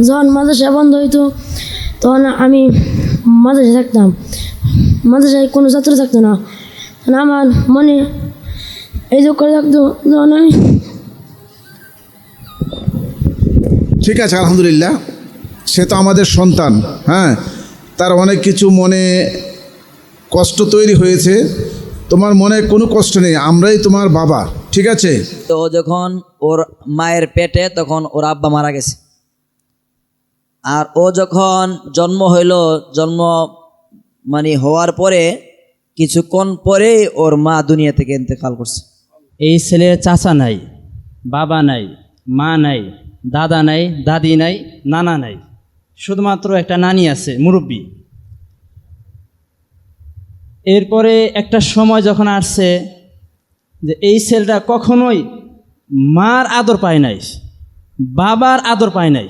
যখন মাদ্রাসা বন্ধ হইতো তখন আমি মাদ্রাসায় থাকতাম। মাদ্রাসায় কোনো ছাত্র থাকতো না। তখন আমার মনে এই যে করে থাকতো যখন আমি ঠিক আছে আলহামদুলিল্লাহ। সে তো আমাদের সন্তান হ্যাঁ? তার অনেক কিছু মনে কষ্ট তৈরি হয়েছে। তোমার মনে কোনো কষ্ট নেই আমরাই তোমার বাবা ঠিক আছে? তো যখন ওর মায়ের পেটে তখন ওর আব্বা মারা গেছে। আর ও যখন জন্ম হইল, জন্ম মানে হওয়ার পরে, কিছুক্ষণ পরে ওর মা দুনিয়া থেকে ইন্তেকাল করছে। এই ছেলের চাচা নাই, বাবা নাই, মা নাই, দাদা নাই, দাদি নাই, নানা নাই। শুধুমাত্র একটা নানি আছে, মুরব্বী। এরপরে একটা সময় যখন আসছে যে এই ছেলেটা কখনোই মার আদর পায় নাই, বাবার আদর পায় নাই।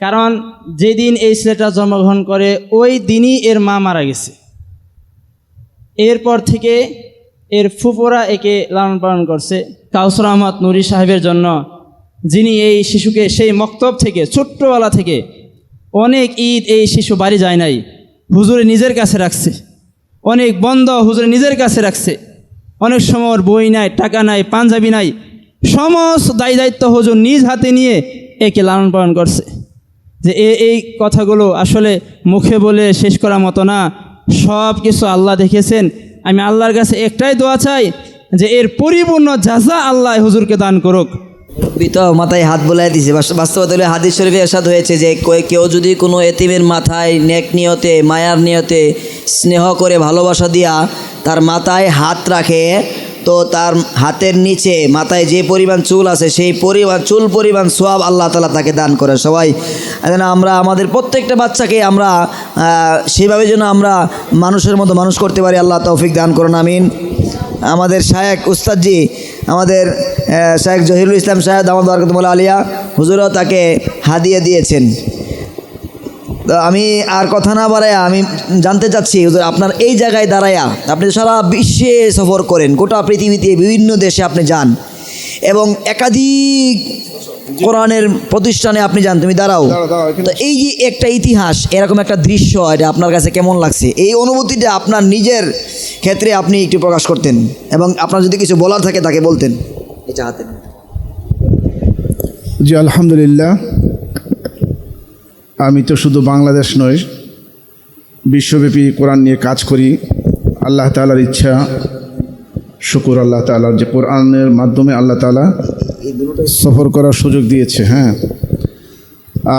কারণ যেদিন এই ছেলেটা জন্মগ্রহণ করে, ওই দিনই এর মা মারা গেছে। এরপর থেকে এর ফুফোরা একে লালন পালন করছে। কাউসর আহমদ নুরি সাহেবের জন্য, যিনি এই শিশুকে সেই মক্তব থেকে, ছোট্টবেলা থেকে অনেক ঈদ এই শিশু বাড়ি যায় নাই, হুজুরে নিজের কাছে রাখছে। অনেক বন্ধ হুজুরে নিজের কাছে রাখছে। অনেক সময় বই নাই, টাকা নাই, পাঞ্জাবি নাই, সমস্ত দায়ী দায়িত্ব হুজুর নিজ হাতে নিয়ে একে লালন পালন করছে। যে এই কথাগুলো আসলে মুখে বলে শেষ করার মতো না। সব কিছু আল্লাহ দেখেছেন। আমি আল্লাহর কাছে একটাই দোয়া চাই যে এর পরিপূর্ণ যাজা আল্লাহ হুজুরকে দান করুক। মাথায় হাত বোলাই দিছে। বাস- বাস্তবতা হলে হাদিস শরীফে এরশাদ হয়েছে যে কেউ যদি কোনো এতিমের মাথায় নেক নিয়তে, মায়ার নিয়তে স্নেহ করে ভালোবাসা দিয়া তার মাথায় হাত রাখে তো তার হাতের নিচে মাথায় যে পরিমাণ চুল আছে, সেই পরিমাণ, চুল পরিমাণ সোয়াব আল্লাহ তালা তাকে দান করে। সবাই, যেন আমরা আমাদের প্রত্যেকটা বাচ্চাকে আমরা সেভাবে যেন আমরা মানুষের মতো মানুষ করতে পারি, আল্লাহ তৌফিক দান করুন, আমিন। আমাদের শায়েক উস্তাদজি, আমাদের শায়েক জহিরুল ইসলাম সাহেব দামদ বরকতমুল্লা আলিয়া, হুজুরও তাকে হাদিয়ে দিয়েছেন। আমি আর কথা না বাড়াইয়া আমি জানতে চাচ্ছি আপনার এই জায়গায় দাঁড়ায়া আপনি সারা বিশ্বে সফর করেন গোটা পৃথিবীতে বিভিন্ন দেশে আপনি যান এবং একাধিক কোরআনের প্রতিষ্ঠানে আপনি যান তুমি দাঁড়াও। তো এই যে একটা ইতিহাস এরকম একটা দৃশ্য এটা আপনার কাছে কেমন লাগছে? এই অনুভূতিটা আপনার নিজের ক্ষেত্রে আপনি একটু প্রকাশ করতেন এবং আপনার যদি কিছু বলার থাকে তাকে বলতেন। এটা হাতে। জি আলহামদুলিল্লাহ। আমি তো শুধু বাংলাদেশ নয় বিশ্বব্যাপী কোরআন নিয়ে কাজ করি। আল্লাহ তালার ইচ্ছা, শুকুর আল্লাহ তালার যে কোরআনের মাধ্যমে আল্লাহ তালা সফর করার সুযোগ দিয়েছে হ্যাঁ।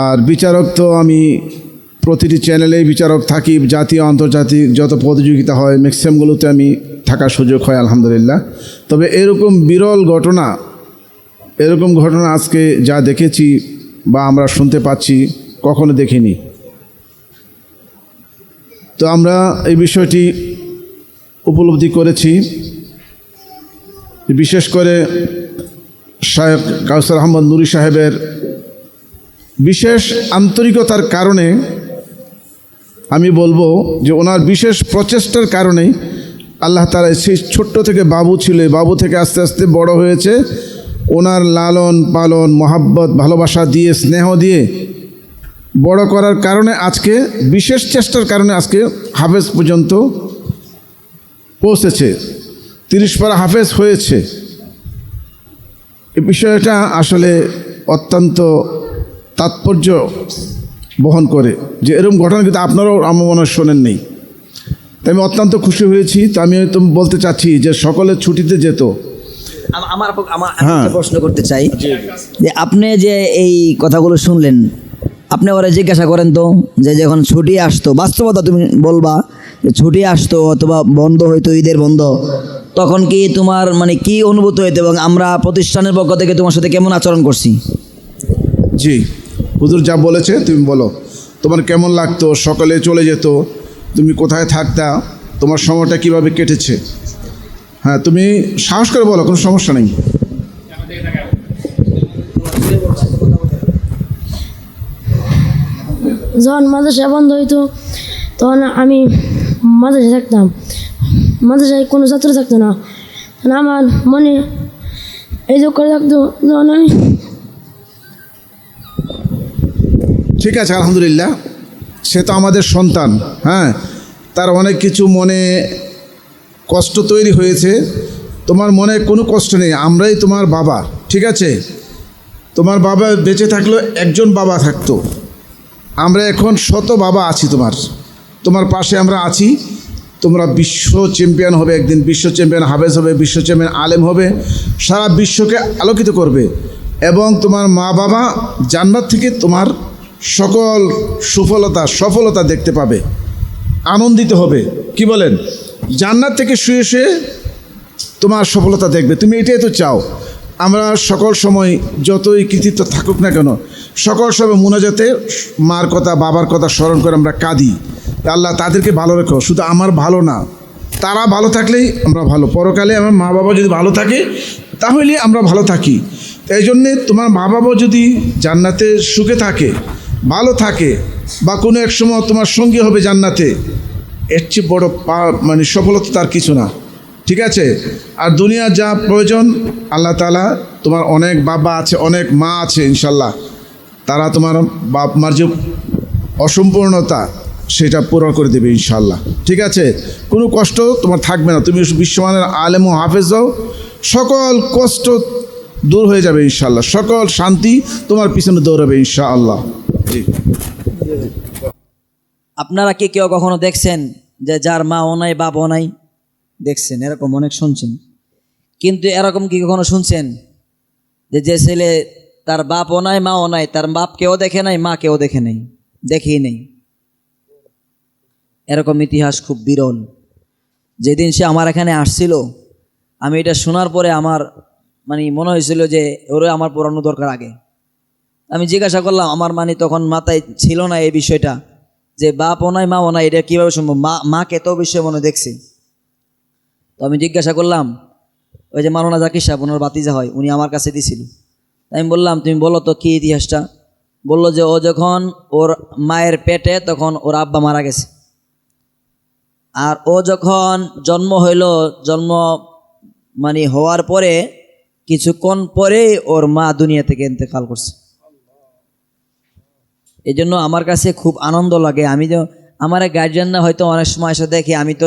আর বিচারক তো আমি প্রতিটি চ্যানেলেই বিচারক থাকি, জাতীয়, আন্তর্জাতিক যত প্রতিযোগিতা হয়, ম্যাক্সিমামগুলোতে আমি থাকার সুযোগ হয়, আলহামদুলিল্লাহ। তবে এরকম বিরল ঘটনা, এরকম ঘটনা আজকে যা দেখেছি বা আমরা শুনতে পাচ্ছি কখনো দেখিনি। তো আমরা এই বিষয়টি উপলব্ধি করেছি। বিশেষ করে শাহেব কাউসার আহমদ নুরি সাহেবের বিশেষ আন্তরিকতার কারণে আমি বলব যে ওনার বিশেষ প্রচেষ্টার কারণেই আল্লাহ তালা সেই ছোট্ট থেকে বাবু ছিল বাবু থেকে আস্তে আস্তে বড় হয়েছে। ওনার লালন পালন মহাব্বত, ভালোবাসা দিয়ে, স্নেহ দিয়ে বড় করার কারণে আজকে বিশেষ চেষ্টার কারণে আজকে হাফেজ পর্যন্ত পৌঁছেছে। তিরিশ পারা হাফেজ হয়েছে। এ বিষয়টা আসলে অত্যন্ত তাৎপর্য বহন করে যে এরকম ঘটনা কিন্তু আপনারাও আমার মনে শোনেন নেই। তাই আমি অত্যন্ত খুশি হয়েছি। তো আমি হয়তো বলতে চাচ্ছি যে সকলে ছুটিতে যেত। আমার আমার হ্যাঁ। প্রশ্ন করতে চাই। যে আপনি যে এই কথাগুলো শুনলেন আপনি ওরা জিজ্ঞাসা করেন তো, যে যখন ছুটি আসতো, বাস্তবতা তুমি বলবা, যে ছুটি আসতো অথবা বন্ধ হইতো, ঈদের বন্ধ, তখন কি তোমার মানে কি অনুভূত হইতো এবং আমরা প্রতিষ্ঠানের পক্ষ থেকে তোমার সাথে কেমন আচরণ করছি? জি, হুজুর যা বলেছে তুমি বলো। তোমার কেমন লাগতো? সকালে চলে যেত, তুমি কোথায় থাকতা? তোমার সময়টা কীভাবে কেটেছে? হ্যাঁ তুমি সাহস করে বলো, কোনো সমস্যা নেই। যখন মাদ্রাসা বন্ধ হইতো, তখন আমি মাদ্রাসায় থাকতাম। মাদ্রাসায় কোনো ছাত্র থাকতো না। আমার মনে এই যে করে থাকতো যখন আমি ঠিক আছে, আলহামদুলিল্লাহ। সে তো আমাদের সন্তান হ্যাঁ? তার অনেক কিছু মনে কষ্ট তৈরি হয়েছে। তোমার মনে কোনো কষ্ট নেই, আমরাই তোমার বাবা, ঠিক আছে? তোমার বাবা বেঁচে থাকলেও একজন বাবা থাকতো। আমরা এখন শত বাবা আছি তোমার। তোমার পাশে আমরা আছি। তোমরা বিশ্ব চ্যাম্পিয়ন হবে, একদিন বিশ্ব চ্যাম্পিয়ন হাবেজ হবে, বিশ্ব চ্যাম্পিয়ন, আলেম হবে, সারা বিশ্বকে আলোকিত করবে। এবং তোমার মা বাবা জান্নাত থেকে তোমার সকল সুফলতা, সফলতা দেখতে পাবে। আনন্দিত হবে। কি বলেন? জান্নাত থেকে শুয়ে শুয়ে তোমার সফলতা দেখবে। তুমি এটাই তো চাও। আমরা সকল সময় যতই কৃতিত্ব থাকুক না কেন, সকল সময় মোনাজাতে মার কথা, বাবার কথা স্মরণ করে আমরা কাঁদি। আল্লাহ তাদেরকে ভালো রেখো, শুধু আমার ভালো না, তারা ভালো থাকলেই আমরা ভালো। পরকালে আমার মা বাবা যদি ভালো থাকে, তাহলে আমরা ভালো থাকি। এই জন্যে তোমার মা বাবা যদি জান্নাতে সুখে থাকে, ভালো থাকে, বা কোনো এক সময় তোমার সঙ্গী হবে জান্নাতে, এর চেয়ে বড় মানে সফলতা তার কিছু না। ঠিক আছে? আর দুনিয়ার যা প্রয়োজন, আল্লাহ তালা তোমার অনেক বাবা আছে, অনেক মা আছে ইনশাল্লাহ তারা তোমার বাপ মার যে অসম্পূর্ণতা, সেটা পূরণ করে দেবে ইনশাল্লাহ ঠিক আছে? কোনো কষ্ট তোমার থাকবে না। তুমি বিশ্বমানের আলেম ও হাফেজ দাও সকল কষ্ট দূর হয়ে যাবে ইনশাল্লাহ সকল শান্তি তোমার পিছনে দৌড়াবে ইনশাআল্লাহ। আপনারা কে কেউ কখনো দেখছেন যে যার মাও নাই বাবাও নাই? দেখছেন, এরকম অনেক শুনছেন। কিন্তু এরকম কি কখনো শুনছেন? যে যে ছেলে তার বাপও নাই, মাও নাই, তার বাপ কেউ দেখে নাই, মা কেউ দেখে নাই, দেখেই নেই। এরকম ইতিহাস খুব বিরল। যেদিন সে আমার এখানে আসছিল, আমি এটা শোনার পরে আমার মানে মনে হয়েছিল যে ওরে আমার পড়ানো দরকার আগে। আমি জিজ্ঞাসা করলাম, আমার মানে তখন মাথায় ছিল না এই বিষয়টা, যে বাপ নাই মা নাই, এটা কীভাবে সম্ভব? মা, মাকে তো বিষয় মনে দেখছি। তো আমি জিজ্ঞাসা করলাম, ওই যে মারোনা জাকির সাহেব, ওনার বাতিজা হয়, উনি আমার কাছে দিছিল। তাই আমি বললাম, তুমি বলো তো কী ইতিহাসটা? বলল যে, ও যখন ওর মায়ের পেটে, তখন ওর আব্বা মারা গেছে। আর ও যখন জন্ম হইল, জন্ম মানে হওয়ার পরে, কিছুক্ষণ পরে ওর মা দুনিয়া থেকে ইন্তেকাল করছে। এই জন্য আমার কাছে খুব আনন্দ লাগে। আমি তো আমার গার্জিয়ানরা হয়তো অনেক সময় এসে দেখি, আমি তো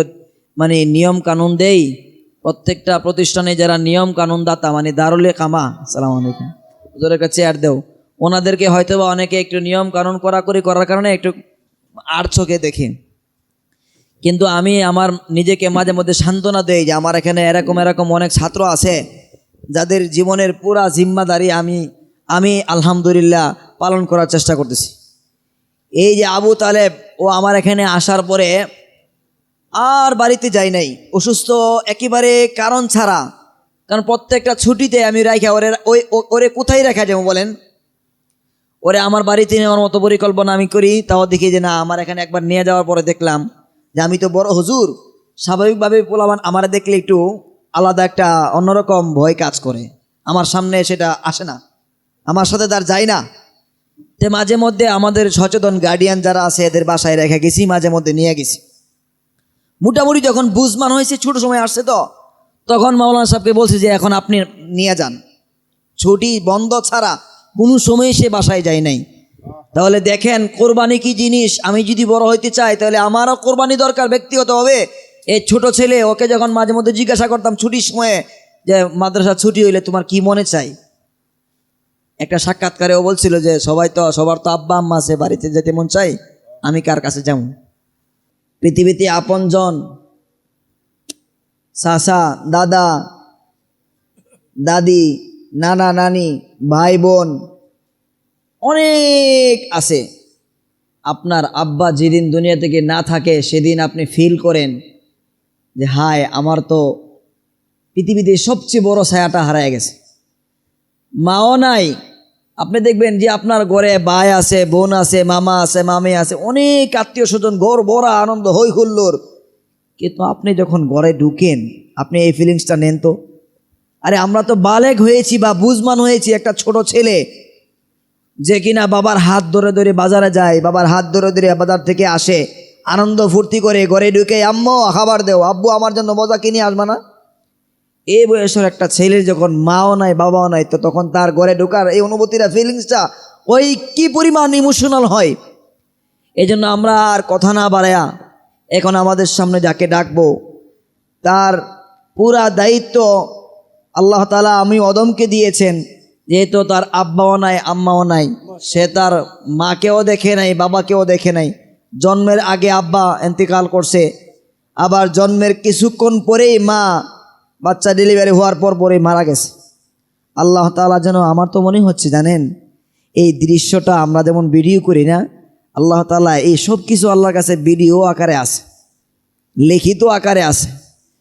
মানে নিয়ম কানুন দেই। প্রত্যেকটা প্রতিষ্ঠানে যারা নিয়ম কানুন দাতা মানে দারুলে কামা সালাম আলাইকুম। ওদের কাছে চেয়ার দেও। ওনাদেরকে হয়তো বা অনেকে একটু নিয়ম কানুন করাকরি করার কারণে একটু আর চোখে দেখি। কিন্তু আমি আমার নিজেকে মাঝে মধ্যে সান্ত্বনা দেই যে আমার এখানে এরকম এরকম অনেক ছাত্র আছে, যাদের জীবনের পুরা জিম্মাদারি আমি আমি আলহামদুলিল্লাহ পালন করার চেষ্টা করতেছি। এই যে আবু তালেব, ও আমার এখানে আসার পরে আর বাড়িতে যাই নাই। অসুস্থ একেবারে কারণ ছাড়া। কারণ প্রত্যেকটা ছুটিতে আমি রাখা ওরে, ওই ওরে কোথায় রাখা যাব বলেন? ওরে আমার বাড়িতে নেওয়ার মতো পরিকল্পনা আমি করি, তাও দেখি যে না, আমার এখানে একবার নিয়ে যাওয়ার পরে দেখলাম যে আমি তো বড় হুজুর। স্বাভাবিকভাবে পোলাবান, আমার দেখলে একটু আলাদা একটা অন্যরকম ভয় কাজ করে। আমার সামনে সেটা আসে না। আমার সাথে তার যায় না। তে মাঝে মধ্যে আমাদের সচেতন গার্ডিয়ান যারা আছে, এদের বাসায় রেখে গেছি, মাঝে মধ্যে নিয়ে গেছি। মোটামুটি যখন বুঝমান হয়েছে, ছোট সময় আসছে তো, তখন মাওলানা সাহেবকে বলছে যে এখন আপনি নিয়ে যান। ছুটি বন্ধ ছাড়া কোনো সময় সে বাসায় যায় নাই। তাহলে দেখেন কোরবানি কি জিনিস? আমি যদি বড় হইতে চাই, তাহলে আমারও কোরবানি দরকার ব্যক্তিগতভাবে এই ছোট ছেলে, ওকে যখন মাঝে মধ্যে জিজ্ঞাসা করতাম ছুটির সময়ে যে, মাদ্রাসা ছুটি হইলে তোমার কি মনে চাই? একটা সাক্ষাৎকারে ও বলছিল যে, সবাই তো, সবার তো আব্বা আম্মা আছে, বাড়িতে যেতে মন চাই আমি কার কাছে যাব? পৃথিবীতে আপনজন চাচা, দাদা, দাদি, নানা, নানি, ভাই, বোন, অনেক আছে। আপনার আব্বা যেদিন দুনিয়া থেকে না থাকে, সেদিন আপনি ফিল করেন যে, হায়, আমার তো পৃথিবীতে সবচেয়ে বড় ছায়াটা হারায় গেছে। মাও নাই আপনি দেখবেন যে আপনার ঘরে ভাই আছে, বোন আছে, মামা আছে, মামি আছে, অনেক আত্মীয় স্বজন ঘর বড়া আনন্দ হই হুল্লোর কিন্তু আপনি যখন ঘরে ঢুকেন, আপনি এই ফিলিংসটা নেন তো? আরে আমরা তো বালেক হয়েছি বা বুঝমান হয়েছি, একটা ছোট ছেলে, যে কিনা বাবার হাত ধরে ধরে বাজারে যায়, বাবার হাত ধরে ধরে বাজার থেকে আসে, আনন্দ ফুর্তি করে ঘরে ঢুকে, আম্মু, খাবার দেও, আব্বু আমার জন্য মজা কিনে আসবা না? এই বয়সের একটা ছেলের যখন মাও নাই, বাবাও নাই, তো তখন তার ঘরে ঢোকার এই অনুভূতিটা ফিলিংসটা ওই কি পরিমাণ ইমোশনাল হয়? এই জন্য আমরা আর কথা না বাড়ায়া এখন আমাদের সামনে যাকে ডাকবো, তার পুরা দায়িত্ব আল্লাহ তালা আমি অদমকে দিয়েছেন, যেহেতু তার আব্বাও নাই, আম্মাও নাই, সে তার মাকেও দেখে নাই, বাবাকেও দেখে নাই। জন্মের আগে আব্বা এন্তেকাল করছে, আবার জন্মের কিছুক্ষণ পরেই মা বাচ্চা ডেলিভারি হওয়ার পর পরেই মারা গেছে। আল্লাহ তালা যেন আমার তো মনে হচ্ছে, জানেন? এই দৃশ্যটা আমরা যেমন ভিডিও করি না, আল্লাহ তালা এই সব কিছু আল্লাহর কাছে ভিডিও আকারে আছে, লিখিত আকারে আছে।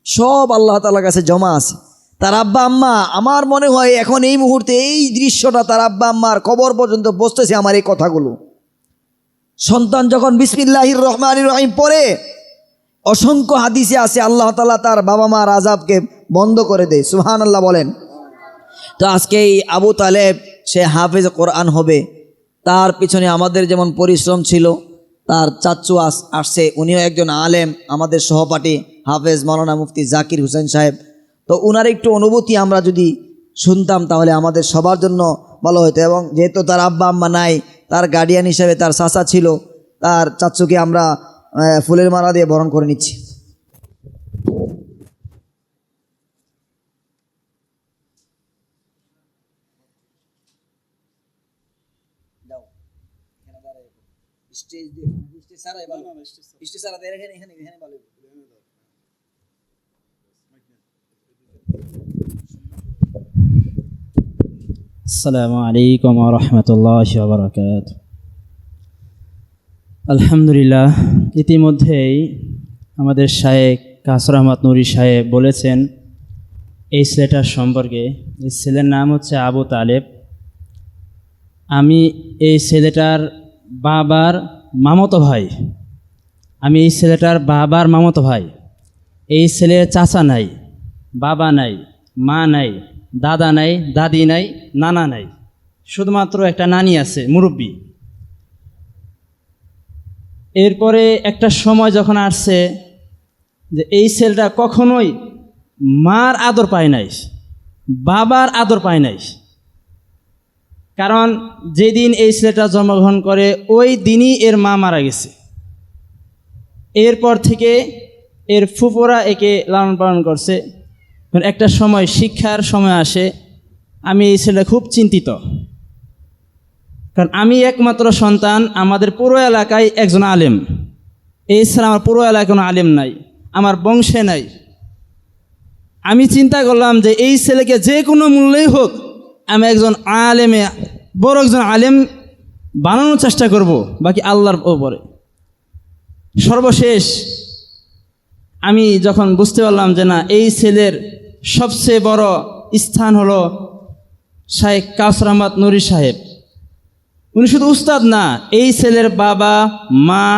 সব আল্লাহ তালার কাছে জমা আছে। তার আব্বা, আম্মা, আমার মনে হয় এখন এই মুহূর্তে এই দৃশ্যটা তার আব্বা, আম্মার কবর পর্যন্ত বসতেছে আমার এই কথাগুলো। সন্তান যখন বিসমিল্লাহির রহমান রহিম পড়ে, অসংখ্য হাদিসে আছে, আল্লাহ তালা তার বাবা মার আজাবকে বন্ধ করে দেয়। সুহান আল্লাহ বলেন। তো আজকে এই আবু তালেব, সে হাফেজ কোরআন হবে। তার পিছনে আমাদের যেমন পরিশ্রম ছিল, তার চাচ্চু আস, আসছে। উনিও একজন আলেম, আমাদের সহপাঠী হাফেজ মৌলানা মুফতি জাকির হুসেন সাহেব। তো ওনার একটু অনুভূতি আমরা যদি শুনতাম, তাহলে আমাদের সবার জন্য ভালো হতো। এবং যেহেতু তার আব্বা আম্মা নাই, তার গার্ডিয়ান হিসেবে তার চাচা ছিল, তার চাচ্চুকে আমরা ফুলের মালা দিয়ে বরণ করে নিচ্ছি। আসসালামু আলাইকুম রহমতুল্লাহ বারকাত আলহামদুলিল্লাহ ইতিমধ্যেই আমাদের শায়েক কাসর আহমদ নুরি সাহেব বলেছেন এই ছেলেটার সম্পর্কে। এই ছেলের নাম হচ্ছে আবু তালেব। আমি এই ছেলেটার বাবার মামতো ভাই। আমি এই ছেলেটার বাবার মামতো ভাই। এই ছেলের চাচা নাই, বাবা নাই, মা নাই, দাদা নাই, দাদি নাই, নানা নাই। শুধুমাত্র একটা নানি আছে, মুরব্বী। এরপরে একটা সময় যখন আসছে যে এই ছেলেটা কখনোই মার আদর পায় নাই, বাবার আদর পায় নাই। কারণ যেদিন এই ছেলেটা জন্মগ্রহণ করে, ওই দিনই এর মা মারা গেছে। এরপর থেকে এর ফুফোরা একে লালন পালন করছে। একটা সময়, শিক্ষার সময় আসে। আমি এই ছেলে খুব চিন্তিত। কারণ আমি একমাত্র সন্তান, আমাদের পুরো এলাকায় একজন আলেম। এই ছাড়া আমার পুরো এলাকায় কোনো আলেম নাই, আমার বংশে নাই। আমি চিন্তা করলাম যে এই ছেলেকে যে কোনো মূল্যেই হোক আমি একজন আলেমে, বড় একজন আলেম বানানোর চেষ্টা করব, বাকি আল্লাহর ওপরে সর্বশেষ আমি যখন বুঝতে পারলাম যে না, এই ছেলের সবচেয়ে বড় স্থান হলো শাহেখ কাসর আহমদ নুরি সাহেব। উনি শুধু উস্তাদ না, এই ছেলের বাবা, মা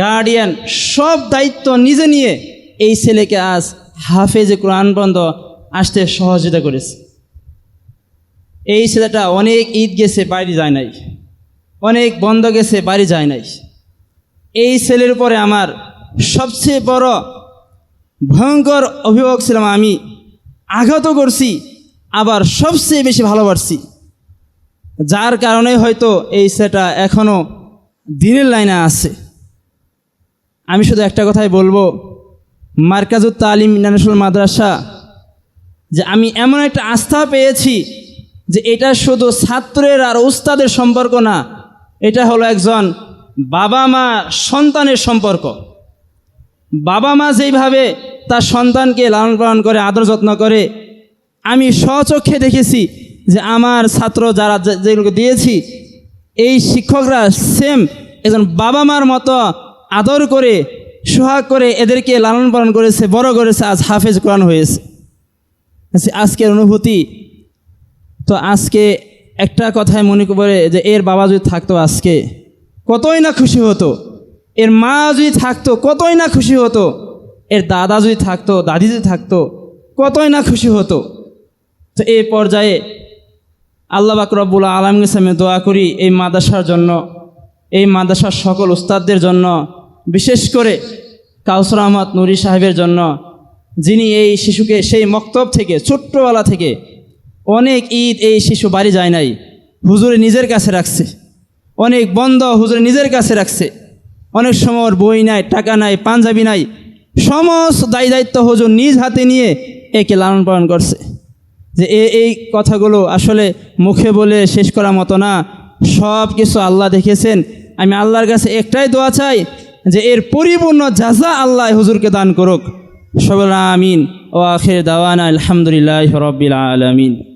গার্ডিয়ান সব দায়িত্ব নিজে নিয়ে এই ছেলেকে আজ হাফেজে কোরআন বন্ধ আসতে সহযোগিতা করেছে। এই ছেলেটা অনেক ঈদ গেছে, বাড়ি যায় নাই। অনেক বন্ধ গেছে, বাড়ি যায় নাই। এই ছেলের উপরে আমার সবচেয়ে বড় ভয়ঙ্কর অভিভাবক ছিলাম আমি। আঘাত করছি, আবার সবচেয়ে বেশি ভালোবাসছি। যার কারণে হয়তো এই সেটা এখনও দিনের লাইনে আছে। আমি শুধু একটা কথাই বলব, মার্কাজুত তালিম ইন্টারন্যাশনাল মাদ্রাসা, যে আমি এমন একটা আস্থা পেয়েছি যে এটা শুধু ছাত্রের আর উস্তাদের সম্পর্ক না, এটা হলো একজন বাবা মা সন্তানের সম্পর্ক। বাবা মা যেইভাবে তার সন্তানকে লালন পালন করে, আদর যত্ন করে, আমি স্বচক্ষে দেখেছি যে আমার ছাত্র যারা যেগুলোকে দিয়েছি, এই শিক্ষকরা সেম একজন বাবা মার মতো আদর করে, সোহাগ করে এদেরকে লালন পালন করেছে, বড় করেছে, আজ হাফেজ কোরআন হয়েছে। আজ- আজকের অনুভূতি তো আজকে একটা কথাই মনে করে যে এর বাবা যদি থাকতো আজকে, কতই না খুশি হতো। এর মা যদি থাকতো, কতই না খুশি হতো। এর দাদা যদি থাকতো, দাদি যদি থাকতো, কতই না খুশি হতো। তো এই পর্যায়ে আল্লাহ বাকরবুল আলমের সামনে দোয়া করি এই মাদ্রাসার জন্য, এই মাদ্রাসার সকল উস্তাদদের জন্য, বিশেষ করে কাউসর আহমদ নুরি সাহেবের জন্য, যিনি এই শিশুকে সেই মক্তব থেকে, ছোট্টবেলা থেকে অনেক ঈদ এই শিশু বাড়ি যায় নাই, হুজুরে নিজের কাছে রাখছে। অনেক বন্ধ হুজুরে নিজের কাছে রাখছে। অনেক সময় বই নাই, টাকা নাই, পাঞ্জাবি নাই। সমস্ত দায়ী দায়িত্ব হুজুর নিজ হাতে নিয়ে একে লালন পালন করছে। যে এ, এই কথাগুলো আসলে মুখে বলে শেষ করার মতো না। সব কিছু আল্লাহ দেখেছেন। আমি আল্লাহর কাছে একটাই দোয়া চাই যে এর পরিপূর্ণ যাজা আল্লাহ হুজুরকে দান করুক। সবল আমিন। ও আখের দাওয়ানা আলহামদুলিল্লাহ রব্বিল আলমিন।